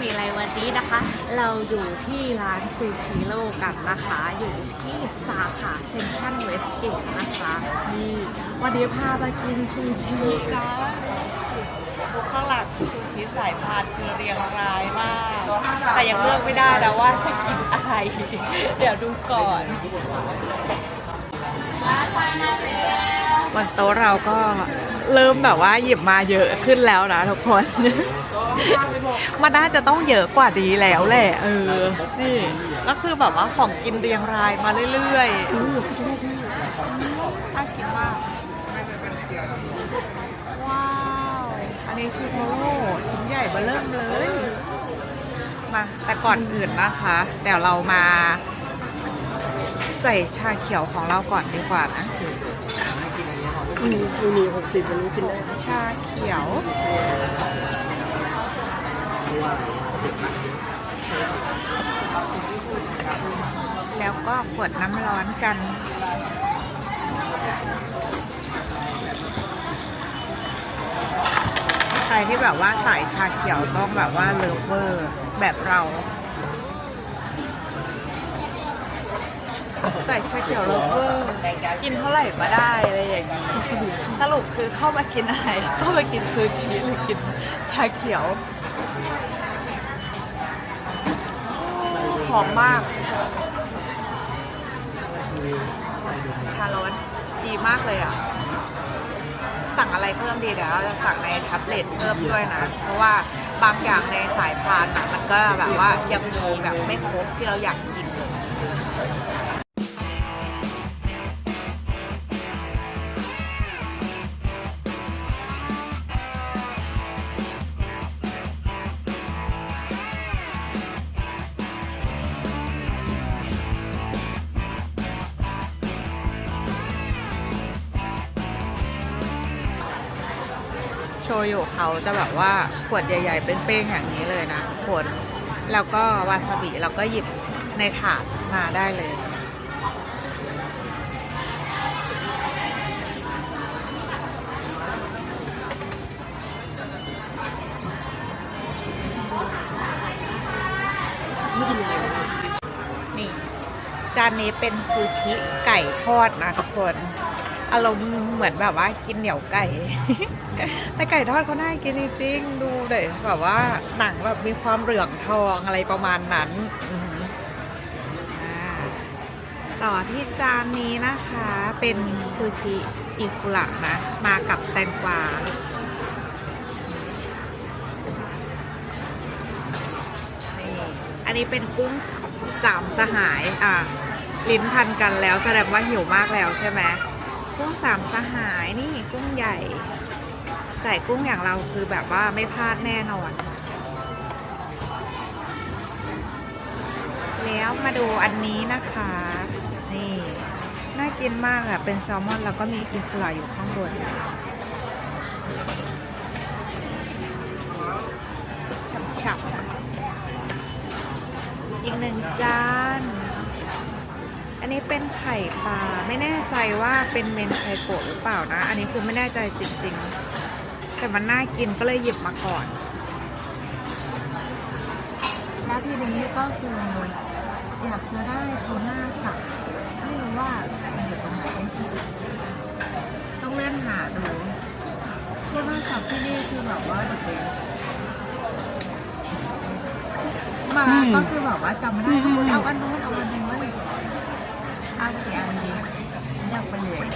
มีอะไรวันนี้นะคะ เราอยู่ที่ร้านซูชิโร่กันนะคะ อยู่ที่สาขาเซ็นทรัลเวสเกตนะคะนี่วันนี้พามากินซูชิกันดูข้างหลังซูชิสายพานคือเรียงรายมาก แต่ยังเลือกไม่ได้นะว่าจะกินอะไร เดี๋ยวดูก่อนบนโต๊ะเราก็เริ่มแบบว่าหยิบมาเยอะขึ้นแล้วนะทุกคน มันน่าจะต้องเยอะกว่านี้แล้วแหละเออนี่ก็คือแบบว่าของกินเรียงรายมาเรื่อยๆน่ากินมากว้าวอันนี้คือโมโม่ชิ้นใหญ่เบ้อเริ่มเลยมาแต่ก่อนอื่นนะคะเดี๋ยวเรามาใส่ชาเขียวของเราก่อนดีกว่านะอืมมีมีหกสิบวันนี้กินได้ชาเขียว แล้วก็กดน้ำร้อนกัน ใครที่แบบว่าใส่ชาเขียวต้องแบบว่าเลิฟเวอร์แบบเราใส่ชาเขียวเลิฟเวอร์กินเท่าไหร่ก็ได้อะไรอย่างนี้สรุปคือเข้ามากินอะไรเข้ามากินซูชิหรือกินชาเขียว หอมมาก ชาร้อนดีมากเลยอะ สั่งอะไรเพิ่มดีเดี๋ยวเราจะสั่งในแท็บเล็ตเพิ่มด้วยนะ เพราะว่าบางอย่างในสายพานอะ มันก็แบบว่ายังมีแบบไม่ครบที่เราอยากกิน โยุเขาจะแบบว่าขวดใหญ่ ๆ เป้งๆอย่างนี้เลยนะทุกคนแล้วก็วาซาบิเราก็หยิบในถาดมาได้เลย นี่ จานนี้เป็นซูชิไก่ทอดนะทุกคน อารมณ์เหมือนแบบว่ากินเหนียวไก่ แต่ไก่ทอดเขาน่ากินจริงๆดูเลยแบบว่าหนังแบบมีความเหลืองทองอะไรประมาณนั้นต่อที่จานนี้นะคะเป็นซูชิอิคุระนะ มากับแตงกวาอันนี้เป็นกุ้งสามสหาย อะ ลิ้นพันกันแล้วแสดงว่าหิวมากแล้วใช่ไหม กุ้งสามสหายนี่กุ้งใหญ่ ใส่กุ้งอย่างเราคือแบบว่าไม่พลาดแน่นอน แล้วมาดูอันนี้นะคะ นี่ น่ากินมากอะเป็นแซลมอนแล้วก็มีอินคุระอยู่ข้างบนฉ่ำๆอะอีกหนึ่งจาน อันนี้เป็นไข่ปลาไม่แน่ใจว่าเป็นเมนไคโกะหรือเปล่านะ อันนี้คือไม่แน่ใจจริงๆ แต่มันน่ากินก็เลยหยิบมาก่อน แล้วทีนี้ก็คืออยากจะได้ทูน่าสับไม่รู้ว่ามันอยู่ตรงไหนต้องเลื่อนหาดูทูน่าสับที่นี่คือแบบว่าเด็กๆมาก็คือแบบว่าจำไม่ได้เอาอันนู้นเอาอันนู้ นเอากี่อันนี้อยากไปเลย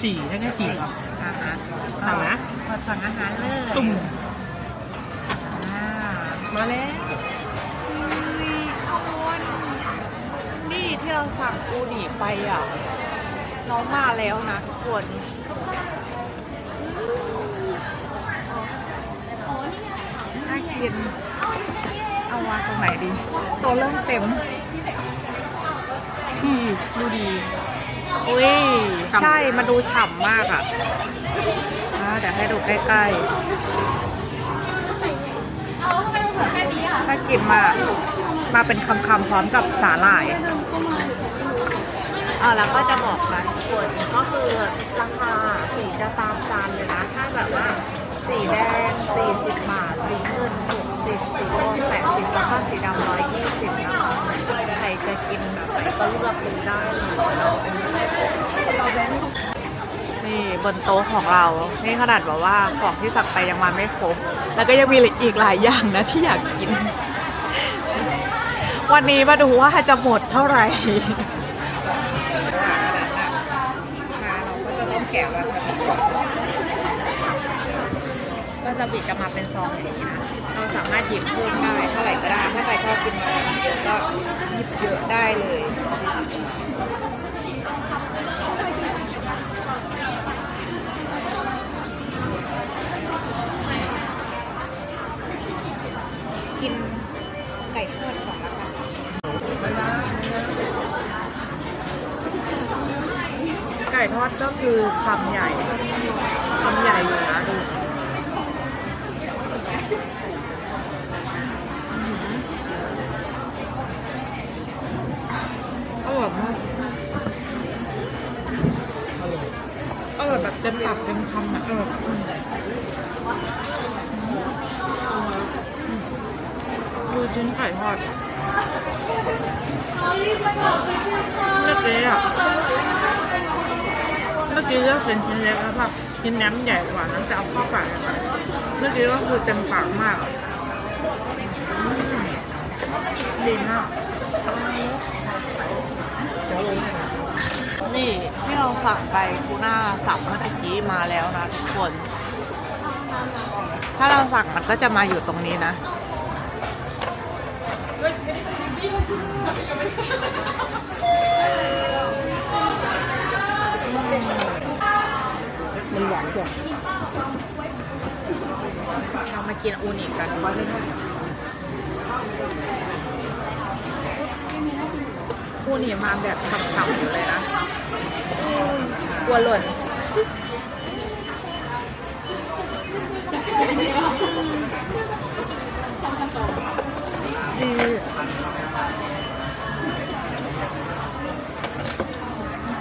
สี่ได้แค่สี่ครับอาหารสั่งนะพอสั่งอาหารเลยตุ่มอ่ามาแล้วนี่ทุกคนนี่ที่เราสั่งอูนิไปอะน้องมาแล้วนะทุกคนน่ากินเอาวางตรงไหนดี ตัวเริ่มเต็ม อืมดูดีอุ้ยฉ่ำ ใช่มาดูฉ่ำมากอะอ่าเดี๋ยวให้ดูใกล้ๆถ้ากินมา มาเป็นคำๆพร้อมกับสาหร่าย เออแล้วก็จะบอกนะทุกคนก็คือราคาสีจะตามจานเลยนะ ถ้าแบบว่า สีแดง 40 บาท สีเงิน60สีทองผ้าสีดำ แบบไหนก็เลือกดูได้เลยเราเป็นนี่บนโต๊ะของเรา นี่ขนาดแบบว่าของที่สั่งไปยังมาไม่ครบ แล้วก็ยังมีอีกหลายอย่างนะที่อยากกิน วันนี้มาดูว่าจะหมดเท่าไหร่มาเราก็จะต้องแกะวาซาบิวาซาบิจะมาเป็นซองอย่างนี้นะ เราสามารถหยิบเพิ่มได้เท่าไหร่ก็ได้ ถ้าใครชอบกินวาซาบิเยอะก็หยิบเยอะได้เลยกินไก่ทอดก่อนละกันไก่ทอดก็คือคำใหญ่คำใหญ่อยู่นะ เต็มปากเต็มคำอะอร่อยดูชิ้นไก่ทอดเมื่อกี้อะเมื่อกี้เลือกเป็นชิ้นเล็กแล้วแบบชิ้นน้ำใหญ่กว่านั้นจะเอาเข้าปากเลยค่ะเมื่อกี้ก็คือเต็มปากมากอะอืมดีมาก นี่ที่เราสั่งไปทูน่าสับเมื่อกี้มาแล้วนะทุกคน ถ้าเราสั่งมันก็จะมาอยู่ตรงนี้นะมันหวานกว่าเรามากินอูนิกันอูนิมาแบบฉ่ำๆอยู่เลยนะ กลัวหล่นดี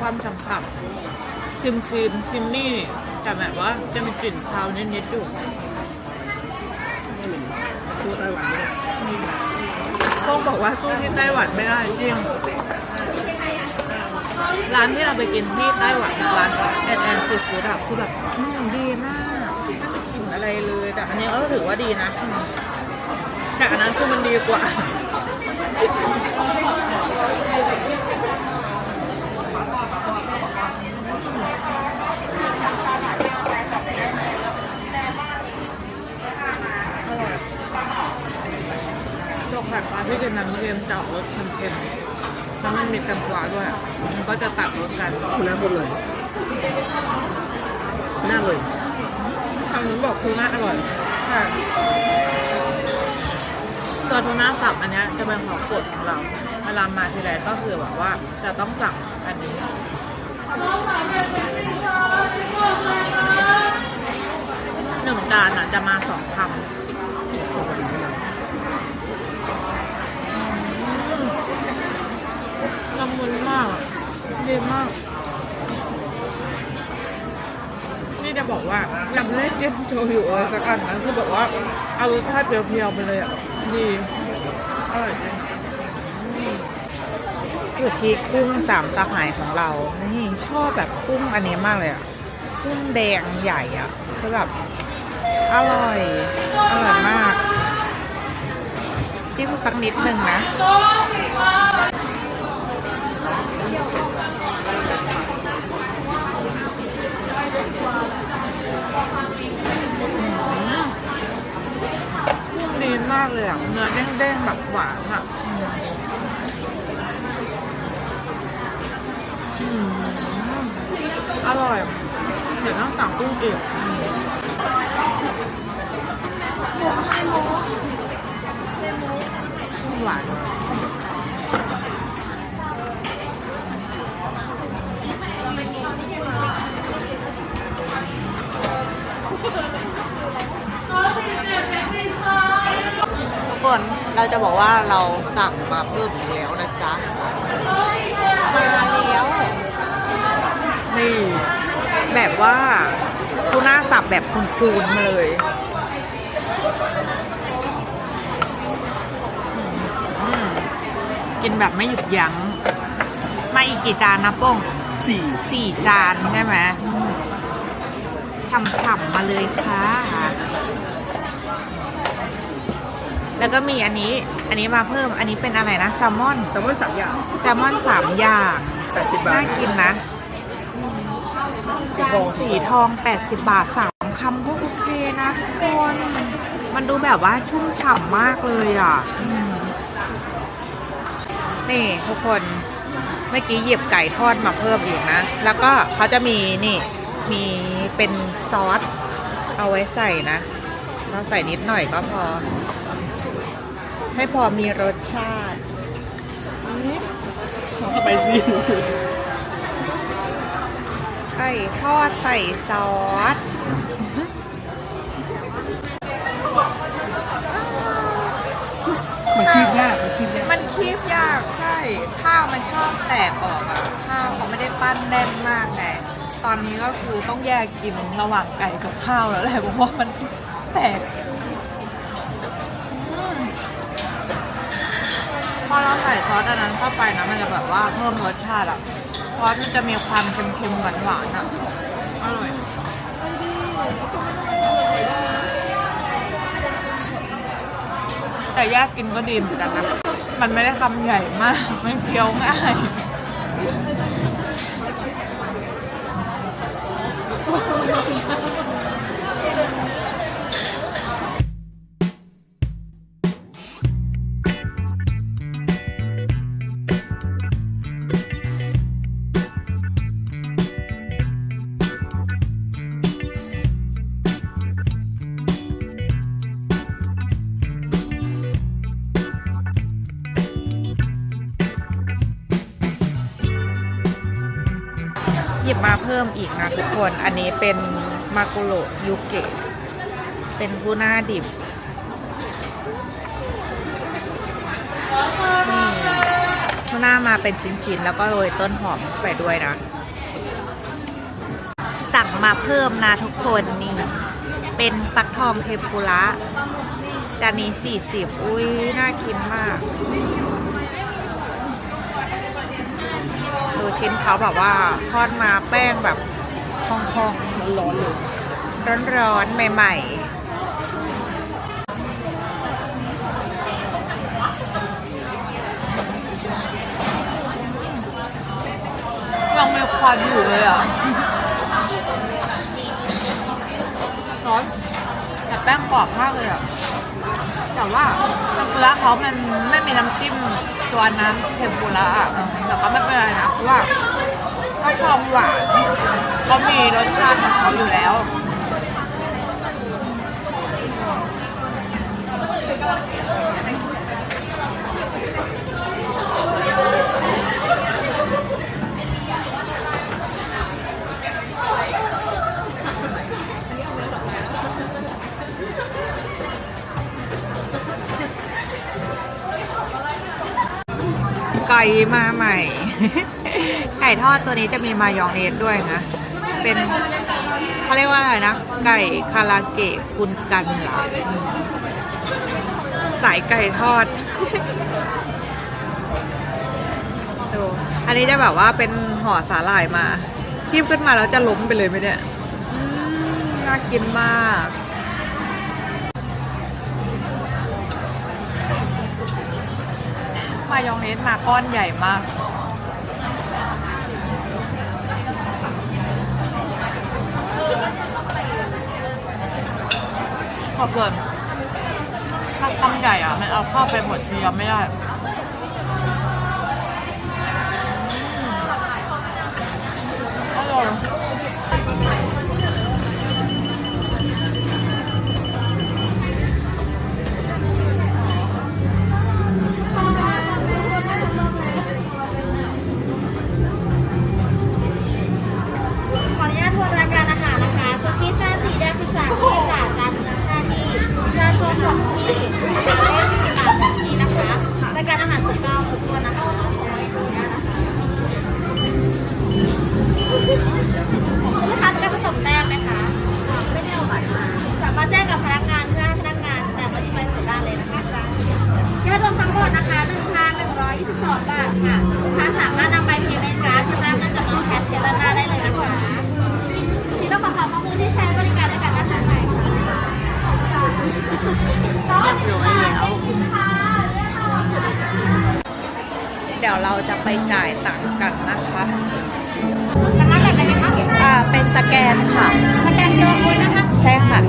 ความฉ่ำๆครีมครีมครีมมี่แต่แบบว่าจะมีกลิ่นคาวนิดๆอยู่ไม่เหมือนสู้ไต้หวันไม่ได้ต้องบอกว่าสู้ที่ไต้หวันไม่ได้จริง ร้านที่เราไปกินที่ไต้หวันร้านแอนแอนซีฟู้ดอะคือแบบอืมดีมากไม่ต้องกินอะไรเลย แต่อันนี้ก็ถือว่าดีนะแต่อันนั้นคือมันดีกว่าอร่อยดอกผัดปลาที่กินนั้นเค็มจะออกรสเค็ม ๆแล้วมันมีแตงกวาด้วยมันก็จะตัดรสกันคุณน้าคนเลยหน้าเลยทางนู้นบอกทูน่าอร่อยใช่ตัวทูน่าสับอันเนี้ยจะเป็นของโปรดของเราเวลามาทีไรก็คือแบบว่าจะต้องสั่งอันนี้หนึ่งจานอะจะมาสองคำ มุนมากอะดีมาก นี่จะบอกว่ายังไม่ได้จิ้มโชยุเลยสักอันนะคือแบบว่าเอารสชาติเพียวๆไปเลยอะดีอร่อยจริงซูชิกุ้งสามสหายของเรา นี่ชอบแบบกุ้งอันนี้มากเลยอะ กุ้งแดงใหญ่อะคือแบบอร่อย อร่อยมาก จิ้มสักนิดหนึ่งนะ ดี มากเลยอะ เนื้อเด้งๆแบบหวานอะอร่อย เดี๋ยวต้องสั่งกุ้งอีกอืมกุ้งหวาน กคนเราจะบอกว่าเราสั่งมาเพิ่มอีกแล้วนะจ๊ะ มาแล้ว นี่ แบบว่าทูน่าสับแบบคูนๆมาเลยกินแบบไม่หยุดยัง้ง มาอีกกี่จานนะป้งสี่สี่จานใช่ไหมฉ่ำๆมาเลยค่ะ แล้วก็มีอันนี้ อันนี้มาเพิ่ม อันนี้เป็นอะไรนะ แซลมอน แซลมอนสามอย่างแซลมอนสามอย่าง แปดสิบบาทน่ากินนะ สีทองสีทอง 80 บาทสามคำก็โอเคนะทุกคน มันดูแบบว่าชุ่มฉ่ำมากเลยอะอืมนี่ทุกคน เมื่อกี้หยิบไก่ทอดมาเพิ่มอีกนะ แล้วก็เขาจะมีนี่ มีเป็นซอส เอาไว้ใส่นะ เราใส่นิดหน่อยก็พอ ให้พอมีรสชาติซอสสไปซี่ไก่ทอดใส่ซอสมันคีบยาก มันคีบยาก มันคีบยากใช่ ข้าวมันชอบแตกออกอะข้าวเขาไม่ได้ปั้นแน่นมากไงตอนนี้ก็คือต้องแยกกินระหว่างไก่กับข้าวแล้วแหละเพราะว่ามันแตก อเราใส่ซอสอันนั้นเข้าไปนะมันจะแบบว่าเพิ่มรสชาติอะซอสมันจะมีความเค็มๆหวานๆอะอร่อยแต่แยกกินก็ดีเหมือนกันนะ มันไม่ได้คำใหญ่มาก มันเคี้ยวง่าย พิ่มอีกนะทุกคน อันนี้เป็นมากุโรยูเกะ เป็นทูน่าดิบนี่ทูน่ามาเป็นชิ้นๆ แล้วก็โรยต้นหอมไปด้วยนะ สั่งมาเพิ่มนะทุกคนนี่ เป็นปักทองเทมปุระจานนี้40 อุ้ยน่ากินมาก ชิ้นเขาแบบว่าทอดมาแป้งแบบพองๆร้อนเลยร้อนๆใหม่ ๆยังมีควันอยู่เลยอะ ร้อนแต่แป้งกรอบมากเลยอะ แต่ว่าเทมปุระเขามันไม่มีน้ำจิ้มตัวน้ำเทมปุระอะแต่ก็ไม่เป็นไรนะเพราะว่าก็ความหวานเขามีรสชาติของเขาอยู่แล้ว มาใหม่ ไก่ทอดตัวนี้จะมีมายองเนสด้วยนะ เป็นเขาเรียกว่าอะไรนะ ไก่คาราเกะคุณกันเหรอสายไก่ทอดดูอันนี้จะแบบว่าเป็นห่อสาหร่ายมาคีบขึ้นมาแล้วจะล้มไปเลยไหมเนี่ยน่ากินมาก มายองเนสมาก้อนใหญ่มากขอบคุณถ้าคำใหญ่อะ มันเอาเข้าไปหมดเดียวไม่ได้ ดี๋ยวเราจะไปจ่ายตังค์กันนะคะสามารถแบบไหนคะอ่าเป็นสแกนค่ะ สแกนโยนนะคะ ใช่ค่ะ